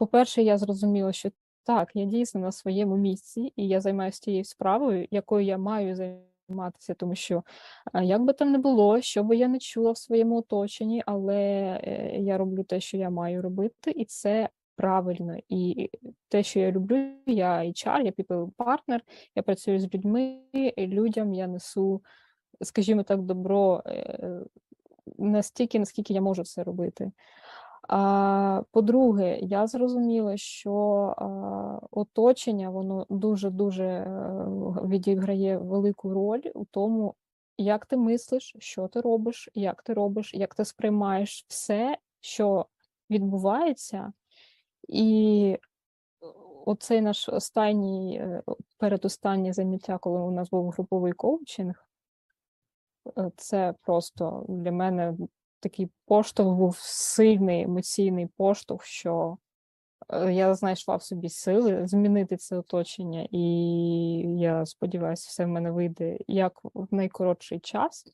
по-перше, я зрозуміла, що так, я дійсно на своєму місці, і я займаюся тією справою, якою я маю займатися, тому що як би там не було, що би я не чула в своєму оточенні, але е, я роблю те, що я маю робити, і це правильно. І те, що я люблю, я HR, я people партнер, я працюю з людьми, людям я несу, скажімо так, добро е, настільки, наскільки я можу це робити. По-друге, я зрозуміла, що оточення воно дуже-дуже е, відіграє велику роль у тому, як ти мислиш, що ти робиш, як ти робиш, як ти сприймаєш все, що відбувається, і оцей наш останній, е, передостаннє заняття, коли у нас був груповий коучинг, е, це просто для мене такий поштовх був сильний емоційний поштовх, що е, я знайшла в собі сили змінити це оточення, і я сподіваюся, все в мене вийде як в найкоротший час.